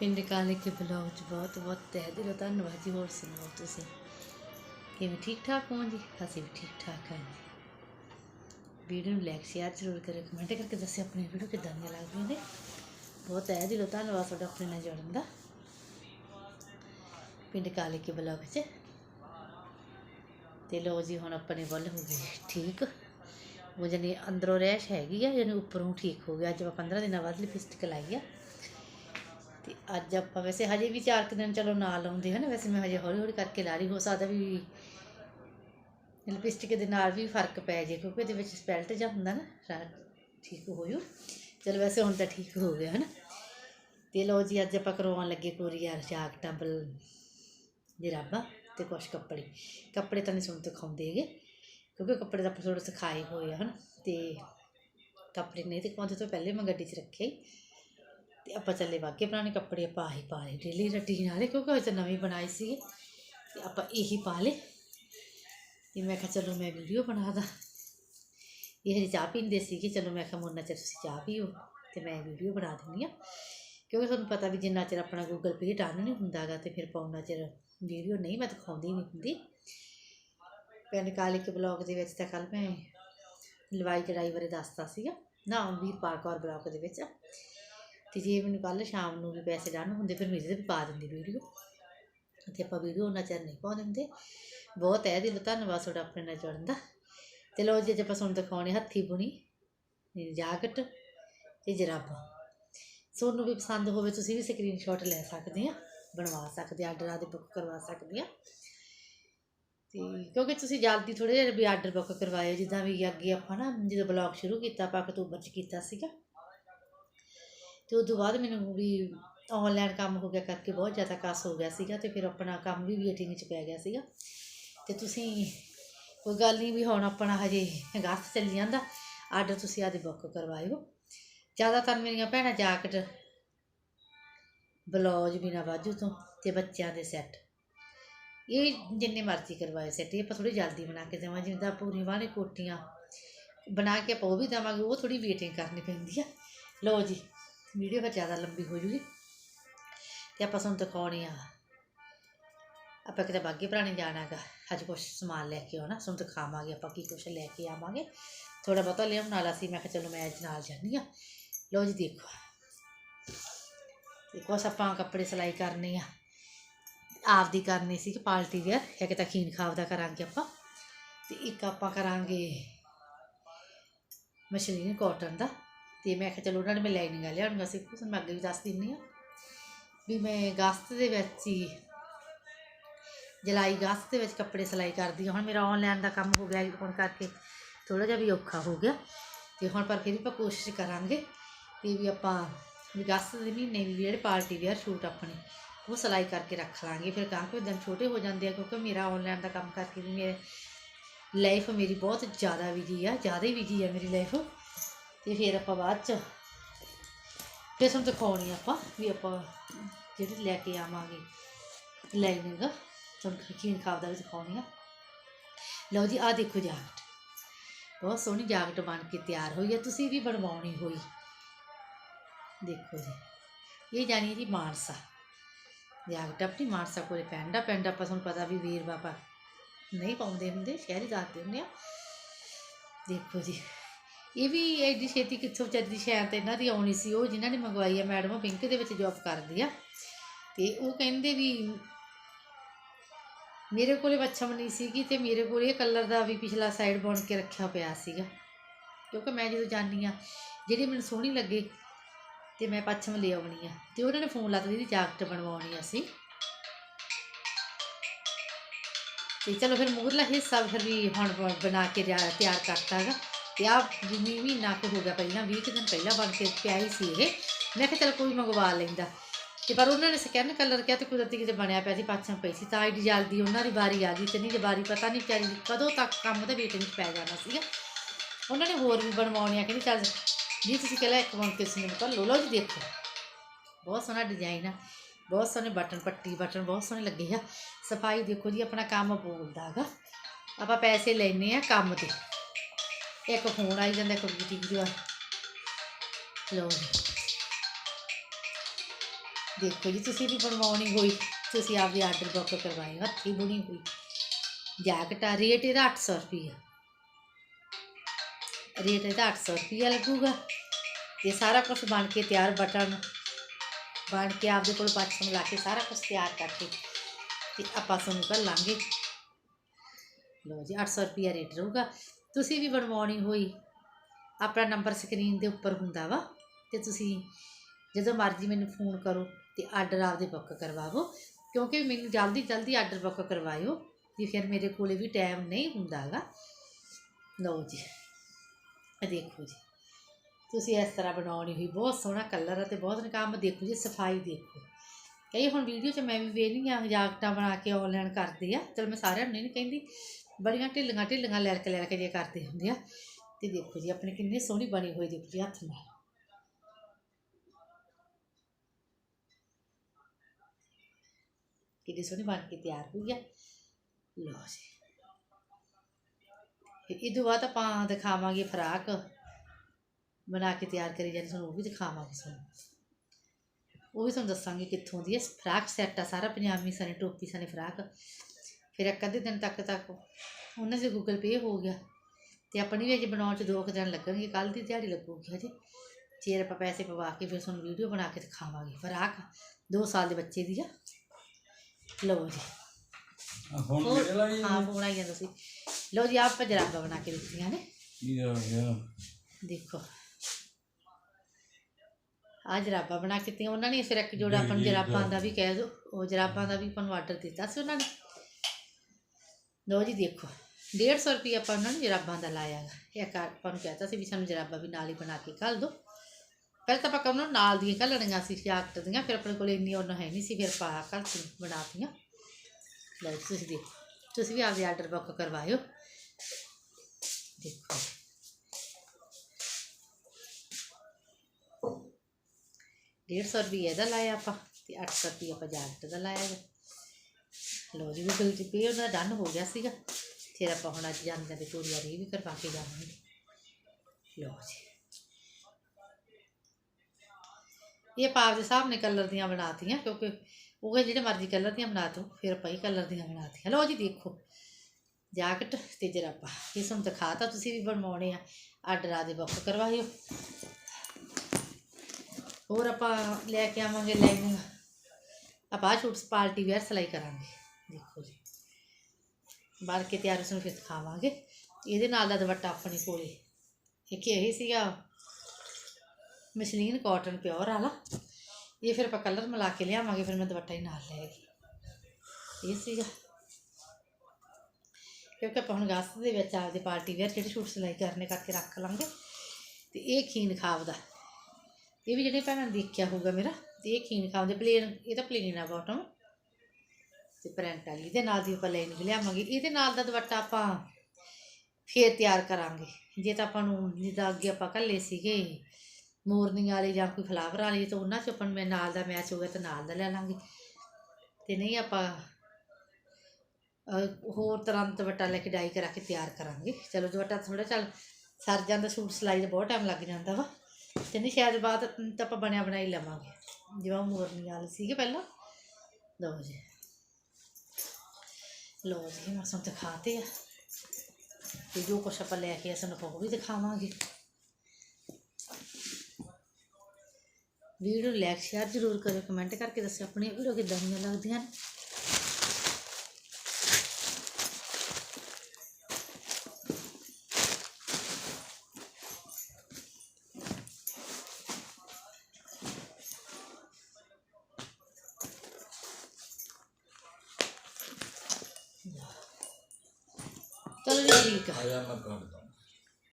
ਪਿੰਡ ਕਾਲੇ ਕੇ ਬਲੌਗ 'ਚ ਬਹੁਤ ਬਹੁਤ ਤਹਿ ਦਿਲੋਂ ਧੰਨਵਾਦ ਜੀ, ਹੋਰ ਸੁਣਾਓ ਤੁਸੀਂ? ਕਿਵੇਂ ਠੀਕ ਠਾਕ ਹੋ ਜੀ? ਅਸੀਂ ਵੀ ਠੀਕ ਠਾਕ ਹਾਂ ਜੀ। ਵੀਡੀਓ ਨੂੰ ਲਾਈਕ ਸ਼ੇਅਰ ਜ਼ਰੂਰ ਕਰਿਓ ਕਮੈਂਟ ਕਰਕੇ ਦੱਸਿਓ ਆਪਣੀ ਵੀਡੀਓ ਕਿੱਦਾਂ ਦੀਆਂ ਲੱਗਦੀਆਂ ਨੇ। ਬਹੁਤ ਤਹਿ ਦਿਲੋਂ ਧੰਨਵਾਦ ਤੁਹਾਡਾ ਆਪਣੇ ਨਾਲ ਜੁੜਨ ਦਾ। ਪਿੰਡ ਕਾਲੇ ਕੇ ਬਲੌਗ 'ਚ। ਤੇ ਲੋ ਜੀ, ਹੁਣ ਆਪਣੇ ਵੱਲ ਹੋ ਗਏ ਠੀਕ। ਉਹ ਜਨੀ ਅੰਦਰੋਂ ਰਹਿਸ਼ ਹੈਗੀ ਆ ਜਨੀ ਉੱਪਰੋਂ ਠੀਕ ਹੋ ਗਿਆ। ਅੱਜ ਆਪਾਂ 15 ਦਿਨਾਂ ਬਾਅਦ ਲਿਪਸਟਿਕ ਲਾਈ ਆ। ਤੇ ਅੱਜ ਆਪਾਂ ਵੈਸੇ ਹਜੇ ਵੀ ਚਾਰ ਕੁ ਦਿਨ ਚਲੋ ਨਾਲ ਲਾਉਂਦੇ ਹਨ, ਵੈਸੇ ਮੈਂ ਹਜੇ ਹੌਲੀ ਹੌਲੀ ਕਰਕੇ ਲਾ ਰਹੀ, ਹੋ ਸਕਦਾ ਵੀ ਲਿਪਸਟਿਕ ਦੇ ਨਾਲ ਵੀ ਫ਼ਰਕ ਪੈ ਜੇ, ਕਿਉਂਕਿ ਇਹਦੇ ਵਿੱਚ ਸਪੈਲਟ ਜਾਂ ਹੁੰਦਾ ਨਾ ਸਾਰਾ ਠੀਕ ਹੋ ਜੂ ਚਲ ਵੈਸੇ ਹੁਣ ਤਾਂ ਠੀਕ ਹੋ ਗਿਆ, ਹਨ। ਤੇ ਲੋ ਜੀ, ਅੱਜ ਆਪਾਂ ਕਰਵਾਉਣ ਲੱਗੇ ਕੋਰੀਆ ਸ਼ਾਕ ਟਬਲ, ਜਰਾਬਾ ਤੇ ਕੁਛ ਕੱਪੜੇ। ਕੱਪੜੇ ਤਾਂ ਨਹੀਂ ਸੁਣ ਦਿਖਾਉਂਦੇ ਹੈਗੇ, ਕਿਉਂਕਿ ਕੱਪੜੇ ਤਾਂ ਆਪਾਂ ਥੋੜ੍ਹੇ ਸਿਖਾਏ ਹੋਏ ਆ, ਹਨ। ਤੇ ਕੱਪੜੇ ਨਹੀਂ ਦਿਖਾਉਂਦੇ ਤੋਂ ਪਹਿਲੇ ਮੈਂ ਗੱਡੀ 'ਚ ਰੱਖੇ। ਸੀ। ਤੇ ਆਪਾਂ ਚੱਲੇ ਵਾਗੇ ਪੁਰਾਣੇ ਕੱਪੜੇ, ਆਪਾਂ ਆਹੀ ਪਾ ਲਏ ਡੇਲੀ ਰੁਟੀਨ ਵਾਲੇ, ਕਿਉਂਕਿ ਉਹ ਤਾਂ ਨਵੀਂ ਬਣਾਈ ਸੀ ਤੇ ਆਪਾਂ ਇਹੀ ਪਾ ਲਏ। ਤੇ ਮੈਂ ਕਿਹਾ ਚਲੋ ਮੈਂ ਵੀਡੀਓ ਬਣਾ ਦਾਂ ਇਹ ਹਜੇ ਚਾਹ ਪੀਂਦੇ ਸੀਗੇ, ਚਲੋ ਮੈਂ ਕਿਹਾ ਮੁੰਨਾ ਚਿਰ ਤੁਸੀਂ ਚਾਹ ਪੀਓ, ਤੇ ਮੈਂ ਵੀਡੀਓ ਬਣਾ ਦਿੰਦੀ ਆ ਕਿਉਂਕਿ ਤੁਹਾਨੂੰ ਪਤਾ ਵੀ ਜਿੰਨਾ ਚਿਰ ਆਪਣਾ ਗੂਗਲ ਪੇ ਟਰਨ ਨਹੀਂ ਹੁੰਦਾਗਾ ਤੇ ਫਿਰ ਪਾਉਣਾ ਚਿਰ ਵੀਡੀਓ ਨਹੀਂ, ਮੈਂ ਦਿਖਾਉਂਦੀ ਨਹੀਂ ਹੁੰਦੀ। ਪਿੰਡ ਕਾਲਿਕ ਕੇ ਬਲੌਗ ਦੇ ਵਿੱਚ ਤਾਂ ਕੱਲ ਮੈਂ ਲਵਾਈ ਚੜਾਈ ਬਾਰੇ ਦੱਸਤਾ ਸੀਗਾ। ਨਾ ਵੀਰਪਾਲ ਕੌਰ ਬਲੌਗ ਦੇ ਵਿੱਚ। ਤੇ ਜੇ ਮੈਨੂੰ ਕੱਲ ਸ਼ਾਮ ਨੂੰ ਵੀ ਪੈਸੇ ਡਨ ਹੁੰਦੇ, ਫਿਰ ਮੇਰੇ ਤੇ ਵੀ ਪਾ ਦਿੰਦੀ ਵੀਡੀਓ। ਤੇ ਆਪਾਂ ਵੀਡੀਓ ਉਹਨਾਂ ਚਿਰ ਨਹੀਂ ਪਾ ਦਿੰਦੇ ਬਹੁਤ ਹੈ, ਦਿਲ ਧੰਨਵਾਦ ਤੁਹਾਡਾ ਆਪਣੇ ਨਾਲ ਜੁੜਨ ਦਾ। ਤੇ ਲੋ ਜੀ, ਅੱਜ ਆਪਾਂ ਤੁਹਾਨੂੰ ਦਿਖਾਉਣੇ ਹੱਥੀ ਬੁਣੀ ਜਾਕਟ ਤੇ ਜਰਾਬਾਂ। ਤੁਹਾਨੂੰ ਵੀ ਪਸੰਦ ਹੋਵੇ, ਤੁਸੀਂ ਵੀ ਸਕਰੀਨਸ਼ਾਟ ਲੈ ਸਕਦੇ ਆ, ਬਣਵਾ ਸਕਦੇ ਆ ਆਰਡਰ ਆਦੇ ਬੁੱਕ ਕਰਵਾ ਸਕਦੇ ਆ। ਤੇ ਕਿਉਂਕਿ ਤੁਸੀਂ ਜਲਦੀ ਥੋੜੇ ਜਿਹਾ ਵੀ ਆਰਡਰ ਬੁੱਕ ਕਰਵਾਇਓ, ਜਿੱਦਾਂ ਵੀ ਅੱਗੇ ਆਪਾਂ ਨਾ ਜਦੋਂ ਬਲੌਗ ਸ਼ੁਰੂ ਕੀਤਾ, ਆਪਾਂ ਅਕਤੂਬਰ ਚ ਕੀਤਾ ਸੀਗਾ। ਤੇ ਉਸ ਤੋਂ ਬਾਅਦ ਮੈਨੂੰ ਵੀ ਆਨਲਾਈਨ ਕੰਮ ਹੋ ਗਿਆ ਕਰਕੇ ਬਹੁਤ ਜ਼ਿਆਦਾ ਕਸ ਹੋ ਗਿਆ ਸੀਗਾ ਤੇ ਫਿਰ ਆਪਣਾ ਕੰਮ ਵੀ ਵੇਟਿੰਗ 'ਚ ਪੈ ਗਿਆ ਸੀਗਾ। ਤੇ ਤੁਸੀਂ ਕੋਈ ਗੱਲ ਨਹੀਂ ਵੀ ਹੁਣ ਆਪਣਾ ਹਜੇ ਅਗਸਤ ਚੱਲ ਜਾਂਦਾ ਆਰਡਰ ਤੁਸੀਂ ਆਦੇ ਬੁੱਕ ਕਰਵਾਇਓ। ਜ਼ਿਆਦਾਤਰ ਮੇਰੀਆਂ ਭੈਣਾਂ ਜਾਕਟ ਬਲੌਜ ਬਿਨਾ ਬਾਜੂ ਤੋਂ ਤੇ ਬੱਚਿਆਂ ਦੇ ਸੈੱਟ ਇਹ ਜਿੰਨੇ ਮਰਜ਼ੀ ਕਰਵਾਏ ਸੈੱਟ ਇਹ ਆਪਾਂ ਥੋੜੀ ਜਲਦੀ ਬਣਾ ਕੇ ਦੇਵਾਂ ਜਿੱਦਾਂ ਪੂਰੀ ਵਾਲੇ ਕੋਟੀਆਂ ਬਣਾ ਕੇ ਆਪਾਂ ਉਹ ਵੀ ਦੇਵਾਂਗੇ, ਉਹ ਥੋੜੀ ਵੇਟਿੰਗ ਕਰਨੀ ਪੈਂਦੀ ਆ। ਲਓ ਜੀ ਵੀਡੀਓ ਫਿਰ ਜ਼ਿਆਦਾ ਲੰਬੀ ਹੋ ਜੂਗੀ ਤੇ ਆਪਾਂ ਤੁਹਾਨੂੰ ਦਿਖਾਉਣੀ ਆ। ਆਪਾਂ ਕਿਤੇ ਬਾਗੇ ਪੁਰਾਣੇ ਜਾਣਾਗਾ ਅੱਜ ਕੁਛ ਸਮਾਨ ਲੈ ਕੇ ਆਉਣਾ, ਤੁਹਾਨੂੰ ਦਿਖਾਵਾਂਗੇ ਆਪਾਂ ਕੀ ਕੁਛ ਲੈ ਕੇ ਆਵਾਂਗੇ। ਥੋੜਾ ਬਹੁਤਾ ਲਿਆਉਣ ਵਾਲਾ ਸੀ ਮੈਂ ਕਿਹਾ ਚਲੋ ਮੈਂ ਅੱਜ ਨਾਲ ਜਾਂਦੀ ਆ ਲਓ ਜੀ ਦੇਖੋ। ਦੇਖੋ ਕੁਛ ਆਪਾਂ ਕੱਪੜੇ ਸਿਲਾਈ ਕਰਨੇ ਆ। ਆਪਦੀ ਕਰਨੀ ਸੀ ਕਿ ਪਾਰਟੀ ਵੇਅਰ ਇੱਕ ਤਾਂ ਖੀਨ ਖਾਬ ਦਾ ਕਰਾਂਗੇ ਆਪਾਂ। ਤੇ ਇੱਕ ਆਪਾਂ ਕਰਾਂਗੇ ਮਸ਼ਲੀਨ ਕਾਟਨ ਦਾ। ਤੇ ਮੈਂ ਕਿਹਾ ਚਲੋ ਉਹਨਾਂ ਨੇ ਮੈਂ ਲਾਈਨਿੰਗ ਆ ਲਿਆਉਣਗਾ ਸੀ ਕੁਛ ਮੈਂ ਅੱਗੇ ਵੀ ਦੱਸ ਦਿੰਨੀ ਆ ਵੀ ਮੈਂ ਅਗਸਤ ਦੇ ਵਿੱਚ ਹੀ ਜੁਲਾਈ, ਅਗਸਤ ਦੇ ਵਿੱਚ ਕੱਪੜੇ ਸਿਲਾਈ ਕਰਦੀ ਹਾਂ। ਹੁਣ ਮੇਰਾ ਆਨਲਾਈਨ ਦਾ ਕੰਮ ਹੋ ਗਿਆ ਹੁਣ ਕਰਕੇ ਥੋੜਾ ਜਿਹਾ ਵੀ ਔਖਾ ਹੋ ਗਿਆ ਤੇ ਹੁਣ ਪਰ ਫਿਰ ਵੀ ਆਪਾਂ ਕੋਸ਼ਿਸ਼ ਕਰਾਂਗੇ ਤੇ ਵੀ ਆਪਾਂ ਵੀ ਅਗਸਤ ਦੇ ਮਹੀਨੇ ਵੀ ਜਿਹੜੇ ਪਾਰਟੀ ਵੇਅਰ ਸ਼ੂਟ ਆਪਣੇ, ਉਹ ਸਿਲਾਈ ਕਰਕੇ ਰੱਖ ਲਾਂਗੇ। ਫਿਰ ਕਾਂ ਕੋਈ ਦਿਨ ਛੋਟੇ ਹੋ ਜਾਂਦੇ ਆ, ਕਿਉਂਕਿ ਮੇਰਾ ਆਨਲਾਈਨ ਦਾ ਕੰਮ ਕਰਕੇ ਵੀ ਮੇਰੇ ਲਾਈਫ ਮੇਰੀ ਬਹੁਤ ਜ਼ਿਆਦਾ ਬਿਜ਼ੀ ਆ, ਜ਼ਿਆਦਾ ਹੀ ਬਿਜ਼ੀ ਆ ਮੇਰੀ ਲਾਈਫ ਤੇ ਫਿਰ ਆਪਾਂ ਬਾਅਦ ਚ ਫਿਰ ਤੁਹਾਨੂੰ ਦਿਖਾਉਣੀ ਆਪਾਂ ਵੀ ਆਪਾਂ ਜਿਹੜੀ ਲੈ ਕੇ ਆਵਾਂਗੇ ਲਾਈਨਿੰਗ ਤੁਹਾਨੂੰ ਖੀਨ ਖਾਬ ਦਾ ਵੀ ਦਿਖਾਉਣੀ ਆ। ਲਓ ਜੀ ਆ ਦੇਖੋ ਜਾਕਟ। ਬਹੁਤ ਸੋਹਣੀ ਜਾਕਟ ਬਣ ਕੇ ਤਿਆਰ ਹੋਈ ਹੈ ਤੁਸੀਂ ਵੀ ਬਣਵਾਉਣੀ ਹੋਈ। ਦੇਖੋ ਜੀ, ਇਹ ਜਾਣੀ ਹੈ ਜੀ ਮਾਨਸਾ। ਜਾਕਟ ਆਪਣੀ ਮਾਨਸਾ ਕੋਲੇ ਪੈਂਦਾ ਪੈਂਦਾ ਆਪਾਂ ਤੁਹਾਨੂੰ ਪਤਾ ਵੀ ਵੀਰ ਬਾਬਾ ਨਹੀਂ ਪਾਉਂਦੇ ਹੁੰਦੇ, ਸ਼ਹਿਰੀ ਦੱਸਦੇ ਹੁੰਦੇ ਆ। ਦੇਖੋ ਜੀ। ਇਹ ਵੀ ਐਡੀ ਛੇਤੀ ਕਿੱਥੋਂ ਵਿਚਾਰੀ ਸ਼ਹਿਰ ਤੇ ਇਹਨਾਂ ਦੀ ਆਉਣੀ ਸੀ, ਉਹ ਜਿਨ੍ਹਾਂ ਨੇ ਮੰਗਵਾਈ ਆ ਮੈਡਮ ਉਹ ਪਿੰਕ ਦੇ ਵਿੱਚ ਜੌਬ ਕਰਦੀ ਆ। ਤੇ ਉਹ ਕਹਿੰਦੇ ਵੀ ਮੇਰੇ ਕੋਲੇ ਪੱਛਮ ਨਹੀਂ ਸੀਗੀ ਤੇ ਮੇਰੇ ਕੋਲ ਇਹ ਕਲਰ ਦਾ ਵੀ ਪਿਛਲਾ ਸਾਈਡ ਬਣ ਕੇ ਰੱਖਿਆ ਪਿਆ ਸੀਗਾ। ਕਿਉਂਕਿ ਮੈਂ ਜਦੋਂ ਜਾਣੀ ਆ, ਜਿਹੜੀ ਮੈਨੂੰ ਸੋਹਣੀ ਲੱਗੇ ਤੇ ਮੈਂ ਪੱਛਮ ਲੈ ਆਉਣੀ ਆ। ਤੇ ਉਹਨਾਂ ਨੇ ਫੋਨ ਲਾ ਦਿੱਤਾ ਦੀ ਜਾਕਟ ਬਣਵਾਉਣੀ ਆ ਸੀ ਤੇ ਚਲੋ ਫਿਰ ਮੂਰਲਾ ਹਿੱਸਾ ਫਿਰ ਵੀ ਹੁਣ ਬ- ਬਣਾ ਕੇ ਤਿਆਰ ਤਿਆਰ ਕਰਤਾ ਹੈਗਾ ਤੇ ਆ ਜਿੰਨੀ ਮਹੀਨਾ ਕੁ ਹੋ ਗਿਆ ਪਹਿਲਾਂ 20 ਕੁ ਦਿਨ ਪਹਿਲਾਂ ਬਣ ਕੇ ਪਿਆ ਹੀ ਸੀ ਇਹ। ਮੈਂ ਕਿਹਾ ਚਲ ਕੋਈ ਮੰਗਵਾ ਲੈਂਦਾ। ਤੇ ਪਰ ਉਹਨਾਂ ਨੇ ਸਕੈਨ ਕਲਰ ਕਿਹਾ ਤੇ ਕੁਦਰਤੀ ਕਿਤੇ ਬਣਿਆ ਪਿਆ ਸੀ, ਪਾਛਾਂ ਪਈ ਸੀ। ਤਾਂ ਐਡੀ ਜਲਦੀ ਉਹਨਾਂ ਦੀ ਵਾਰੀ ਆ ਗਈ ਤੇ ਨਹੀਂ, ਜੇ ਵਾਰੀ ਪਤਾ ਨਹੀਂ ਵਿਚਾਰੀ ਦੀ ਕਦੋਂ ਤੱਕ ਕੰਮ ਤੇ ਵੇਟਿੰਗ 'ਚ ਪੈ ਜਾਣਾ ਸੀਗਾ। ਉਹਨਾਂ ਨੇ ਹੋਰ ਵੀ ਬਣਵਾਉਣੀਆਂ ਕਹਿੰਦੀ ਚੱਲ ਜੀ, ਤੁਸੀਂ ਕਹਿੰਦਾ ਇੱਕ ਬਣ ਕੇ ਤੁਸੀਂ ਮੈਨੂੰ ਕਰ ਲਓ। ਲਓ ਜੀ, ਦੇਖੋ। ਬਹੁਤ ਸੋਹਣਾ ਡਿਜ਼ਾਈਨ ਆ। ਬਹੁਤ ਸੋਹਣੇ ਬਟਨ, ਪੱਟੀ ਬਟਨ, ਬਹੁਤ ਸੋਹਣੇ ਲੱਗੇ ਆ। ਸਫ਼ਾਈ ਦੇਖੋ ਜੀ, ਆਪਣਾ ਕੰਮ ਬੋਲਦਾ ਹੈਗਾ। ਆਪਾਂ ਪੈਸੇ ਲੈਨੇ ਆ ਕੰਮ ਦੇ ਇੱਕ ਫੋਨ ਆਈ ਜਾਂਦਾ, ਇੱਕ ਬੁਟੀਕ ਦਾ ਲਓ ਜੀ। ਦੇਖੋ ਜੀ, ਤੁਸੀਂ ਵੀ ਬਣਵਾਉਣੀ ਹੋਈ, ਤੁਸੀਂ ਆਪਦੇ ਆਰਡਰ ਬੁੱਕ ਕਰਵਾਏ ਹੱਥੀਂ ਬੁਣੀ ਹੋਈ। ਜੈਕਟ ਆ ਰੇਟ ਇਹਦਾ 800 ਰੁਪਈਆ। ਰੇਟ ਇਹਦਾ 800 ਰੁਪਈਆ ਲੱਗੂਗਾ। ਇਹ ਸਾਰਾ ਕੁਝ ਬਣ ਕੇ ਤਿਆਰ ਬਟਨ ਬਣ ਕੇ ਆਪਦੇ ਕੋਲ ਪਾਛਮ ਲਾ ਕੇ ਸਾਰਾ ਕੁਝ ਤਿਆਰ ਕਰਕੇ ਤੇ ਆਪਾਂ ਤੁਹਾਨੂੰ ਕਰ ਲਾਂਗੇ ਲਓ ਜੀ 800 ਰੁਪਈਆ ਰੇਟ ਰਹੂਗਾ। ਤੁਸੀਂ ਵੀ ਬਣਵਾਉਣੀ ਹੋਈ ਆਪਣਾ ਨੰਬਰ ਸਕਰੀਨ ਦੇ ਉੱਪਰ ਹੁੰਦਾ ਵਾ ਤੇ ਤੁਸੀਂ ਜਦੋਂ ਮਰਜ਼ੀ ਮੈਨੂੰ ਫੋਨ ਕਰੋ ਤੇ ਆਰਡਰ ਆਪਦੇ ਬੁੱਕ ਕਰਵਾਵੋ, ਕਿਉਂਕਿ ਮੈਨੂੰ ਜਲਦੀ ਜਲਦੀ ਆਰਡਰ ਬੁੱਕ ਕਰਵਾਇਓ ਤੇ ਫਿਰ ਮੇਰੇ ਕੋਲੇ ਵੀ ਟਾਈਮ ਨਹੀਂ ਹੁੰਦਾਗਾ। ਲਓ ਜੀ, ਇਹ ਦੇਖੋ ਜੀ, ਤੁਸੀਂ ਇਸ ਤਰ੍ਹਾਂ ਬਣਾਉਣੀ ਹੋਈ, ਬਹੁਤ ਸੋਹਣਾ ਕਲਰ ਹੈ ਤੇ ਬਹੁਤ ਕੰਮ ਦੇਖੋ ਜੀ, ਸਫ਼ਾਈ ਦੇਖੋ। ਕਈ ਹੁਣ ਵੀਡੀਓ 'ਚ ਮੈਂ ਵੀ ਵੇਖਦੀ ਆ, ਜਾਕਟਾਂ ਬਣਾ ਕੇ ਆਨਲਾਈਨ ਕਰਦੇ ਆ, ਚਲ ਮੈਂ ਸਾਰਿਆਂ ਨੂੰ ਨਹੀਂ ਕਹਿੰਦੀ ਬੜੀਆਂ ਢਿੱਲੀਆਂ ਢਿੱਲੀਆਂ ਲੈ ਕੇ ਲੈ ਕੇ ਜੇ ਕਰਦੇ ਹੁੰਦੇ ਆ। ਤੇ ਦੇਖੋ ਜੀ, ਆਪਣੇ ਕਿੰਨੀ ਸੋਹਣੀ ਬਣੀ ਹੋਈ ਦੇਖੋ ਜੀ, ਹੱਥ ਨਾਲ। ਕਿੰਨੀ ਸੋਹਣੀ ਬਣ ਕੇ ਤਿਆਰ ਹੋਈ ਆ। ਲਓ ਜੀ। ਇਹ ਤੋਂ ਬਾਅਦ ਆਪਾਂ ਦਿਖਾਵਾਂਗੇ ਫਰਾਕ। ਬਣਾ ਕੇ ਤਿਆਰ ਕਰੀ ਜਾਂਦੇ ਤੁਹਾਨੂੰ ਉਹ ਵੀ ਦਿਖਾਵਾਂਗੇ ਤੁਹਾਨੂੰ। ਉਹ ਵੀ ਤੁਹਾਨੂੰ ਦੱਸਾਂਗੇ ਕਿੱਥੋਂ ਦੀ ਹੈ ਫਰਾਕ ਸੈੱਟ ਆ, ਸਾਰਾ ਪੰਜਾਬੀ ਸਨੇ ਟੋਪੀ ਸਨੇ ਫਰਾਕ। ਫਿਰ ਇੱਕ ਅੱਧੇ ਦਿਨ ਤੱਕ ਤੱਕ ਉਹਨਾਂ ਦੇ ਗੂਗਲ ਪੇ ਹੋ ਗਿਆ ਤੇ ਆਪਣੀ ਵੀ ਅਜੇ ਬਣਾਉਣ ਚ ਦੋ ਕੁ ਦਿਨ ਲੱਗਣਗੇ ਕੱਲ ਦੀ ਦਿਹਾੜੀ ਲੱਗੂਗੀ ਹਜੇ। ਫੇਰ ਆਪਾਂ ਪੈਸੇ ਪਵਾ ਕੇ ਫਿਰ ਤੁਹਾਨੂੰ ਵੀਡੀਓ ਬਣਾ ਕੇ ਦਿਖਾਵਾਂਗੇ। ਫਰਾਕ 2 ਸਾਲ ਦੇ ਬੱਚੇ ਦੀ ਆ। ਲਓ ਜੀ। ਹੁਣ ਮੇਰੇ ਲਈ ਹਾਂ ਆਈ ਜਾਂਦਾ ਸੀ ਲਓ ਜੀ ਆਪ ਜਰਾਬਾਂ ਬਣਾ ਕੇ ਦਿੱਤੀਆਂ ਨੇ। ਦੇਖੋ। ਆ ਜਰਾਬਾਂ ਬਣਾ ਕੇ ਦਿੱਤੀਆਂ। ਉਹਨਾਂ ਨੇ ਫਿਰ ਇੱਕ ਜੋੜਾ ਆਪਾਂ ਜਰਾਬਾਂ। ਦਾ ਵੀ ਕਹਿ ਦੋ ਉਹ ਜਰਾਬਾਂ ਦਾ ਵੀ ਆਪਾਂ ਨੂੰ ਆਰਡਰ ਦਿੱਤਾ ਸੀ ਉਹਨਾਂ ਨੇ। ਲਓ ਜੀ ਦੇਖੋ 150 ਰੁਪਏ ਆਪਾਂ ਉਹਨਾਂ ਨੂੰ ਜਰਾਬਾਂ ਦਾ ਲਾਇਆ ਗਾ। ਇੱਕ ਆਪਾਂ ਨੂੰ ਕਹਿਤਾ ਸੀ ਵੀ ਸਾਨੂੰ ਜਰਾਬਾਂ ਵੀ ਨਾਲ ਹੀ ਬਣਾ ਕੇ ਘੱਲ ਦੋ। ਪਹਿਲਾਂ ਤਾਂ ਆਪਾਂ ਉਹਨਾਂ ਨੂੰ ਨਾਲ ਦੀਆਂ ਘੱਲਣੀਆਂ ਸੀ ਜਾਕਟ ਦੀਆਂ, ਫਿਰ ਆਪਣੇ ਕੋਲ ਇੰਨੀ ਉਹਨਾਂ ਹੈ ਨਹੀਂ ਸੀ, ਫਿਰ ਪਾ ਘੱਲ ਕੇ ਬਣਾਤੀਆਂ। ਲਓ ਤੁਸੀਂ ਦੇਖੋ, ਤੁਸੀਂ ਵੀ ਆਪਦੇ ਆਰਡਰ ਬੁੱਕ ਕਰਵਾਇਓ। ਦੇਖੋ। ਡੇਢ ਸੌ ਰੁਪਏ ਦਾ ਲਾਇਆ ਆਪਾਂ, ਤੇ 800 ਰੁਪਏ ਆਪਾਂ ਜਾਕਟ ਦਾ ਲਾਇਆ ਗਾ। ਲੋ ਜੀ ਗੂਗਲ ਤੇ ਉਹਨਾਂ ਦਾ ਡਨ ਹੋ ਗਿਆ ਸੀਗਾ। ਫਿਰ ਆਪਾਂ ਹੁਣ ਅੱਜ ਜਾਂਦੇ ਤੇ ਕੋਰੀਅਰ ਇਹ ਵੀ ਕਰਵਾ ਕੇ ਜਾਵਾਂਗੇ। ਲੋ ਜੀ। ਇਹ ਆਪਾਂ ਆਪਦੇ ਸਾਹਮਣੇ ਕਲਰ ਦੀਆਂ ਬਣਾਤੀਆਂ, ਕਿਉਂਕਿ ਉਹ ਜਿਹੜੇ ਮਰਜ਼ੀ ਕਲਰ ਦੀਆਂ ਬਣਾ ਦੋ, ਫਿਰ ਆਪਾਂ ਹੀ ਕਲਰ ਦੀਆਂ ਬਣਾਤੀਆਂ। ਲੋ ਜੀ, ਦੇਖੋ। ਜਾਕਟ ਤੇ ਜਰਾਬਾ। ਇਹ ਤੁਹਾਨੂੰ ਦਿਖਾਤਾ ਤੁਸੀਂ ਵੀ ਬਣਵਾਉਣੇ ਆ। ਆਰਡਰ ਆਦੇ ਬੁੱਕ ਕਰਵਾਇਓ। ਹੋਰ ਆਪਾਂ ਲੈ ਕੇ ਆਵਾਂਗੇ ਲਾਈਨਿੰਗ ਆਪਾਂ ਸ਼ੂਟਸ ਪਾਰਟੀ ਵੇਅਰ ਸਿਲਾਈ ਕਰਾਂਗੇ। ਦੇਖੋ ਜੀ। ਬਾਹਰ ਕੇ ਤਿਆਰ ਉਸ ਨੂੰ ਫਿਰ ਦਿਖਾਵਾਂਗੇ। ਇਹਦੇ ਨਾਲ ਦਾ ਦੁਪੱਟਾ ਆਪਣੇ ਕੋਲੇ। ਇੱਕ ਇਹ ਸੀਗਾ ਮਸ਼ਲੀਨ ਕਾਟਨ ਪਿਓਰ ਵਾਲਾ। ਇਹ ਫਿਰ ਆਪਾਂ ਕਲਰ ਮਿਲਾ ਕੇ ਲਿਆਵਾਂਗੇ, ਫਿਰ ਮੈਂ ਦੁਪੱਟਾ ਹੀ ਨਾਲ ਲੈ ਗਈ ਇਹ ਸੀਗਾ। ਕਿਉਂਕਿ ਆਪਾਂ ਹੁਣ ਗਸਤ ਦੇ ਵਿੱਚ ਆਪਦੇ ਪਾਰਟੀ ਵੇਅਰ ਜਿਹੜੇ ਸੂਟ ਸਿਲਾਈ ਕਰਨੇ ਕਰਕੇ ਰੱਖ ਲਾਂਗੇ। ਤੇ ਇਹ ਖੀਨ ਖਾਬ ਦਾ। ਇਹ ਵੀ ਜਿਹੜੇ ਭੈਣਾਂ ਨੇ ਦੇਖਿਆ ਹੋਊਗਾ ਮੇਰਾ, ਤੇ ਇਹ ਖੀਨ ਖਾਬ ਦੇ ਪਲੇਨ ਇਹ ਤਾਂ ਪਲੇਨ ਆ ਬਾਟਮ ਤੇ ਪ੍ਰਿੰਟ ਵਾਲੀ ਇਹਦੇ ਨਾਲ ਦੀ ਆਪਾਂ ਲਾਈਨਿੰਗ ਲਿਆਵਾਂਗੇ। ਇਹਦੇ ਨਾਲ ਦਾ ਦੁਪੱਟਾ ਆਪਾਂ ਫੇਰ ਤਿਆਰ ਕਰਾਂਗੇ। ਜੇ ਤਾਂ ਆਪਾਂ ਨੂੰ ਜਿੱਦਾਂ ਅੱਗੇ ਆਪਾਂ ਕੱਲੇ ਸੀਗੇ ਮੋਰਨੀ ਵਾਲੇ ਜਾਂ ਕੋਈ ਫਲਾਵਰ ਵਾਲੇ, ਤਾਂ ਉਹਨਾਂ 'ਚ ਆਪਾਂ ਮੈਂ ਨਾਲ ਦਾ ਮੈਚ ਹੋ ਗਿਆ ਤਾਂ ਨਾਲ ਦਾ ਲੈ ਲਾਂਗੇ। ਤੇ ਨਹੀਂ ਆਪਾਂ ਹੋਰ ਤਰ੍ਹਾਂ ਦਾ ਦੁਪੱਟਾ ਲੈ ਕੇ ਡਾਈ ਕਰਾ ਕੇ ਤਿਆਰ ਕਰਾਂਗੇ। ਚਲੋ ਦੁਪੱਟਾ ਥੋੜਾ ਚੱਲ ਸਰ ਜਾਂਦਾ, ਸੂਟ ਸਿਲਾਈ ਦਾ ਬਹੁਤ ਟਾਈਮ ਲੱਗ ਜਾਂਦਾ ਵਾ। ਤੇ ਨਹੀਂ ਸ਼ਾਇਦ ਬਾਅਦ ਤਾਂ ਆਪਾਂ ਬਣਿਆ ਬਣਾਈ ਲਵਾਂਗੇ। ਜਿਵੇਂ ਮੋਰਨੀ ਵਾਲੇ ਸੀਗੇ ਪਹਿਲਾਂ। ਲਓ ਜੀ। ਲੋ ਜੀ, ਮੈਂ ਤੁਹਾਨੂੰ ਦਿਖਾਤੇ ਆ। ਤੇ ਜੋ ਕੁਛ ਆਪਾਂ ਲੈ ਕੇ ਆਏ ਸਾਨੂੰ ਉਹ ਵੀ ਦਿਖਾਵਾਂਗੇ। ਵੀਡੀਓ ਲਾਈਕ ਸ਼ੇਅਰ ਜ਼ਰੂਰ ਕਰਿਓ ਕਮੈਂਟ ਕਰਕੇ ਦੱਸਿਓ ਆਪਣੀ ਵੀਡੀਓ ਕਿੱਦਾਂ ਦੀਆਂ ਲੱਗਦੀਆਂ ਨੇ। ਠੀਕ ਆ। ਆ ਮੈਂ ਕੱਢਦਾ